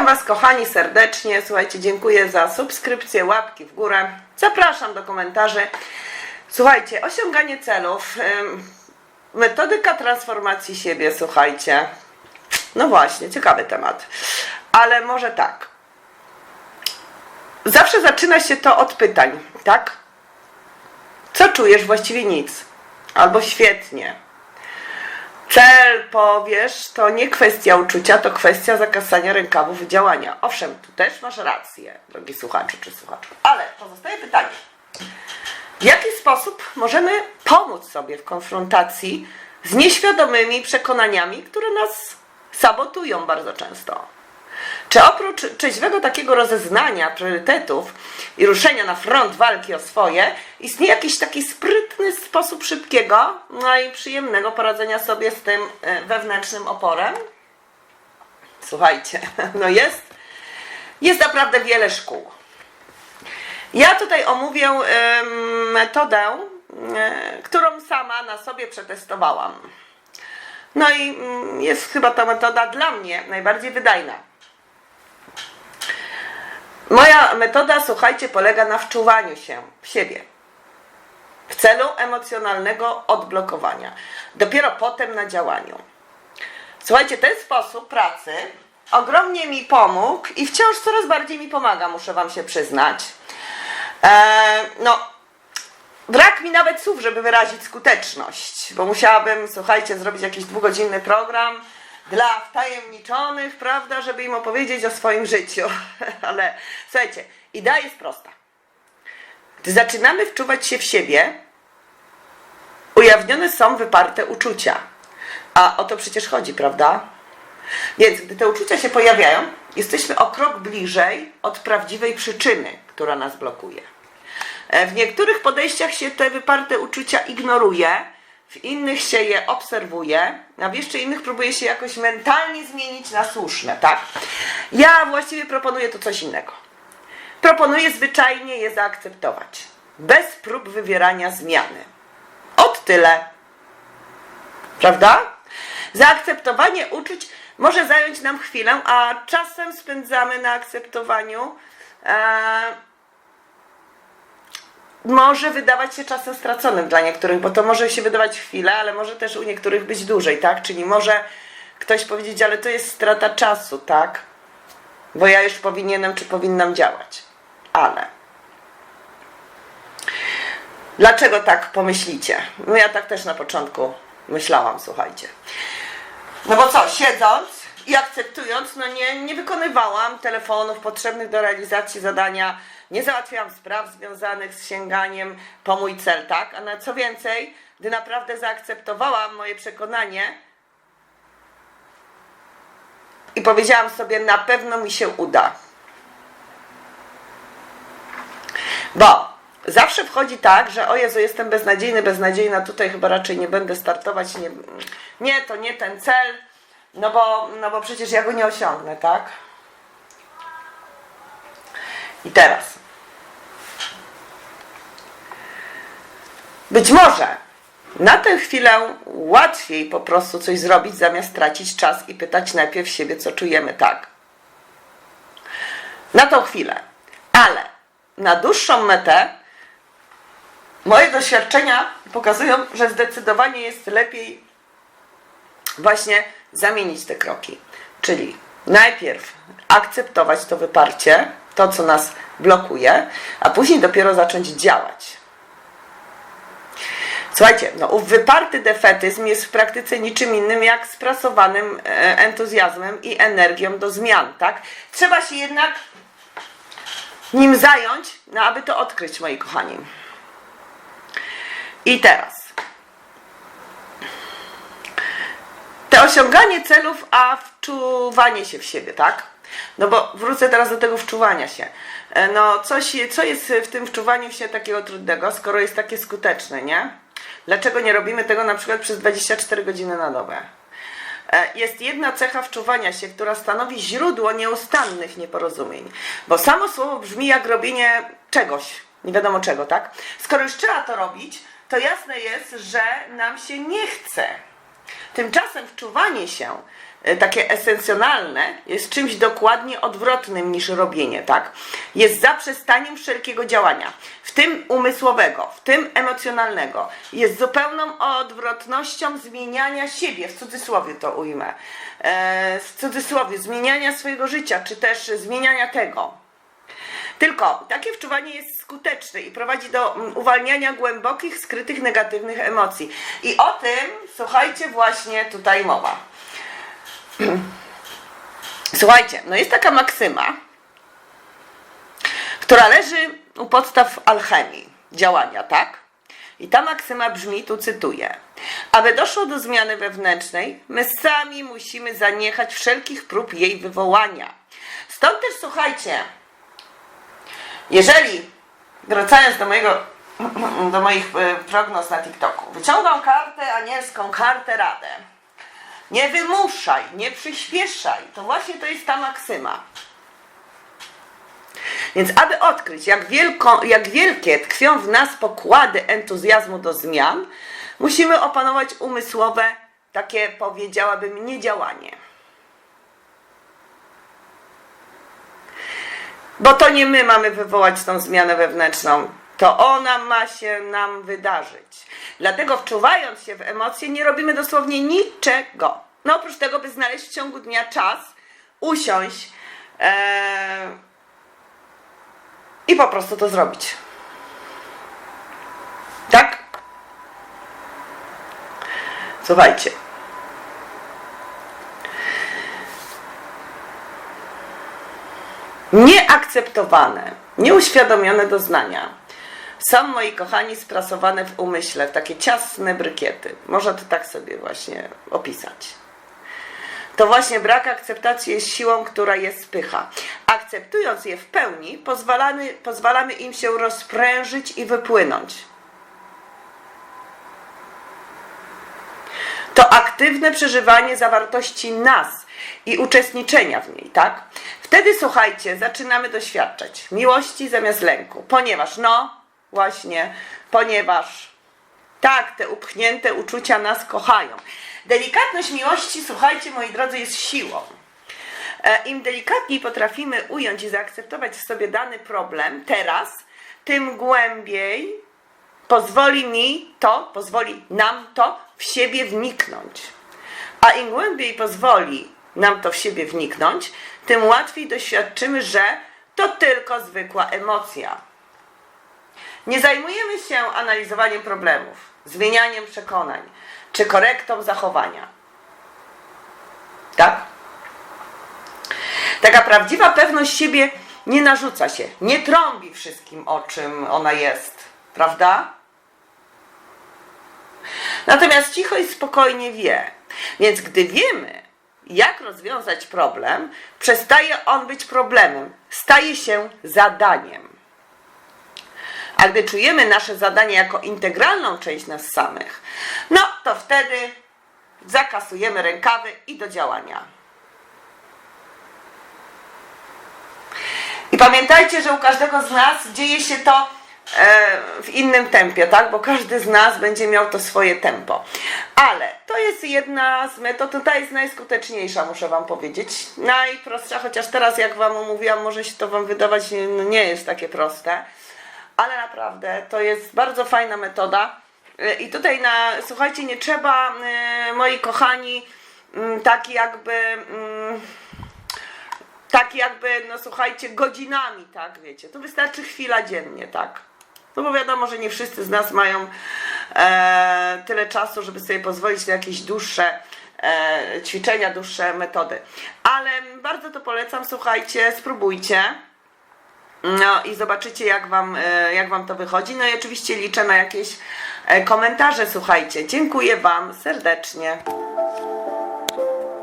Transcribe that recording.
Witam Was, kochani, serdecznie. Słuchajcie, dziękuję za subskrypcję, łapki w górę. Zapraszam do komentarzy. Słuchajcie, osiąganie celów, metodyka transformacji siebie, słuchajcie. No właśnie, ciekawy temat. Ale może tak. Zawsze zaczyna się to od pytań, tak? Co czujesz? Właściwie nic. Albo świetnie. Cel, powiesz, to nie kwestia uczucia, to kwestia zakasania rękawów i działania. Owszem, tu też masz rację, drogi słuchaczu czy słuchaczku. Ale pozostaje pytanie. W jaki sposób możemy pomóc sobie w konfrontacji z nieświadomymi przekonaniami, które nas sabotują bardzo często? Czy oprócz trzeźwego takiego rozeznania priorytetów i ruszenia na front walki o swoje, istnieje jakiś taki sprytny sposób szybkiego, no i przyjemnego poradzenia sobie z tym e, wewnętrznym oporem? Słuchajcie, no jest, jest naprawdę wiele szkół. Ja tutaj omówię metodę, e, którą sama na sobie przetestowałam. No i mm, jest chyba ta metoda dla mnie najbardziej wydajna. Moja metoda, słuchajcie, polega na wczuwaniu się w siebie w celu emocjonalnego odblokowania. Dopiero potem na działaniu. Słuchajcie, ten sposób pracy ogromnie mi pomógł i wciąż coraz bardziej mi pomaga, muszę Wam się przyznać. Eee, no, brak mi nawet słów, żeby wyrazić skuteczność, bo musiałabym, słuchajcie, zrobić jakiś dwugodzinny program dla wtajemniczonych, prawda, żeby im opowiedzieć o swoim życiu. Ale słuchajcie, idea jest prosta. Gdy zaczynamy wczuwać się w siebie, ujawnione są wyparte uczucia. A o to przecież chodzi, prawda? Więc gdy te uczucia się pojawiają, jesteśmy o krok bliżej od prawdziwej przyczyny, która nas blokuje. E, W niektórych podejściach się te wyparte uczucia ignoruje, w innych się je obserwuje, a w jeszcze innych próbuje się jakoś mentalnie zmienić na słuszne, tak? Ja właściwie proponuję tu coś innego. Proponuję zwyczajnie je zaakceptować, bez prób wywierania zmiany. Od tyle. Prawda? Zaakceptowanie uczuć może zająć nam chwilę, a czasem spędzamy na akceptowaniu. E, może wydawać się czasem straconym dla niektórych, bo to może się wydawać chwilę, ale może też u niektórych być dłużej, tak? Czyli może ktoś powiedzieć, ale to jest strata czasu, tak? Bo ja już powinienem czy powinnam działać. Ale. Dlaczego tak pomyślicie? No ja tak też na początku myślałam, słuchajcie. No bo co, siedząc i akceptując, no nie, nie wykonywałam telefonów potrzebnych do realizacji zadania, nie załatwiałam spraw związanych z sięganiem po mój cel, tak? A na co więcej, gdy naprawdę zaakceptowałam moje przekonanie i powiedziałam sobie, na pewno mi się uda. Bo zawsze wchodzi tak, że o Jezu, jestem beznadziejny, beznadziejna, tutaj chyba raczej nie będę startować, nie, nie to nie ten cel, no bo, no bo przecież ja go nie osiągnę, tak? I teraz. Być może na tę chwilę łatwiej po prostu coś zrobić, zamiast tracić czas i pytać najpierw siebie, co czujemy, tak? Na tą chwilę. Ale na dłuższą metę moje doświadczenia pokazują, że zdecydowanie jest lepiej właśnie zamienić te kroki. Czyli najpierw akceptować to wyparcie, to co nas blokuje, a później dopiero zacząć działać. Słuchajcie, no, ów wyparty defetyzm jest w praktyce niczym innym jak sprasowanym e, entuzjazmem i energią do zmian, tak? Trzeba się jednak nim zająć, no aby to odkryć, moi kochani. I teraz. Te osiąganie celów, a wczuwanie się w siebie, tak? No bo wrócę teraz do tego wczuwania się. E, No, coś, co jest w tym wczuwaniu się takiego trudnego, skoro jest takie skuteczne, nie? Dlaczego nie robimy tego na przykład przez 24 godziny na dobę? E, Jest jedna cecha wczuwania się, która stanowi źródło nieustannych nieporozumień. Bo samo słowo brzmi jak robienie czegoś, nie wiadomo czego, tak? Skoro już trzeba to robić, to jasne jest, że nam się nie chce. Tymczasem wczuwanie się, takie esencjonalne, jest czymś dokładnie odwrotnym niż robienie, tak? Jest zaprzestaniem wszelkiego działania, w tym umysłowego, w tym emocjonalnego. Jest zupełną odwrotnością zmieniania siebie, w cudzysłowie to ujmę, e, w cudzysłowie, zmieniania swojego życia, czy też zmieniania tego. Tylko takie wczuwanie jest skuteczne i prowadzi do mm, uwalniania głębokich, skrytych, negatywnych emocji. I o tym, słuchajcie, właśnie tutaj mowa. Słuchajcie, no jest taka maksyma, która leży u podstaw alchemii, działania, tak? I ta maksyma brzmi, tu cytuję. Aby doszło do zmiany wewnętrznej, my sami musimy zaniechać wszelkich prób jej wywołania. Stąd też słuchajcie, jeżeli, wracając do mojego, do moich e, prognoz na TikToku, wyciągam kartę anielską, kartę radę. Nie wymuszaj, nie przyspieszaj. To właśnie to jest ta maksyma. Więc aby odkryć, jak, wielko, jak wielkie tkwią w nas pokłady entuzjazmu do zmian, musimy opanować umysłowe, takie powiedziałabym, niedziałanie. Bo to nie my mamy wywołać tą zmianę wewnętrzną, to ona ma się nam wydarzyć. Dlatego wczuwając się w emocje, nie robimy dosłownie niczego. No oprócz tego, by znaleźć w ciągu dnia czas, usiąść e, i po prostu to zrobić. Tak? Słuchajcie. Nieakceptowane, nieuświadomione doznania są, moi kochani, sprasowane w umyśle, w takie ciasne brykiety. Można to tak sobie właśnie opisać. To właśnie brak akceptacji jest siłą, która je spycha. Akceptując je w pełni, pozwalamy, pozwalamy im się rozprężyć i wypłynąć. to aktywne przeżywanie zawartości nas i uczestniczenia w niej, tak? Wtedy słuchajcie, zaczynamy doświadczać miłości zamiast lęku, ponieważ, no, właśnie, ponieważ tak, te upchnięte uczucia nas kochają. Delikatność miłości, słuchajcie, moi drodzy, jest siłą. E, Im delikatniej potrafimy ująć i zaakceptować w sobie dany problem teraz, tym głębiej pozwoli mi to, pozwoli nam to w siebie wniknąć. A im głębiej pozwoli nam to w siebie wniknąć, tym łatwiej doświadczymy, że to tylko zwykła emocja. Nie zajmujemy się analizowaniem problemów, zmienianiem przekonań czy korektą zachowania. Tak? Taka prawdziwa pewność siebie nie narzuca się, nie trąbi wszystkim, o czym ona jest. Prawda? Natomiast cicho i spokojnie wie. Więc gdy wiemy, jak rozwiązać problem, przestaje on być problemem, staje się zadaniem. A gdy czujemy nasze zadanie jako integralną część nas samych, no to wtedy zakasujemy rękawy i do działania. I pamiętajcie, że u każdego z nas dzieje się to e, w innym tempie, tak? Bo każdy z nas będzie miał to swoje tempo. Ale to jest jedna z metod, ta jest najskuteczniejsza, muszę Wam powiedzieć. Najprostsza, chociaż teraz, jak Wam mówiłam, może się to Wam wydawać, no nie jest takie proste. Ale naprawdę, to jest bardzo fajna metoda. E, I tutaj, na, słuchajcie, nie trzeba, e, moi kochani, mm, tak jakby tak jakby, no słuchajcie, godzinami, tak, wiecie, to wystarczy chwila dziennie, tak. No bo wiadomo, że nie wszyscy z nas mają e, tyle czasu, żeby sobie pozwolić na jakieś dłuższe e, ćwiczenia, dłuższe metody. Ale bardzo to polecam, słuchajcie, spróbujcie. No i zobaczycie, jak wam, e, jak wam to wychodzi. No i oczywiście liczę na jakieś e, komentarze, słuchajcie. Dziękuję Wam serdecznie.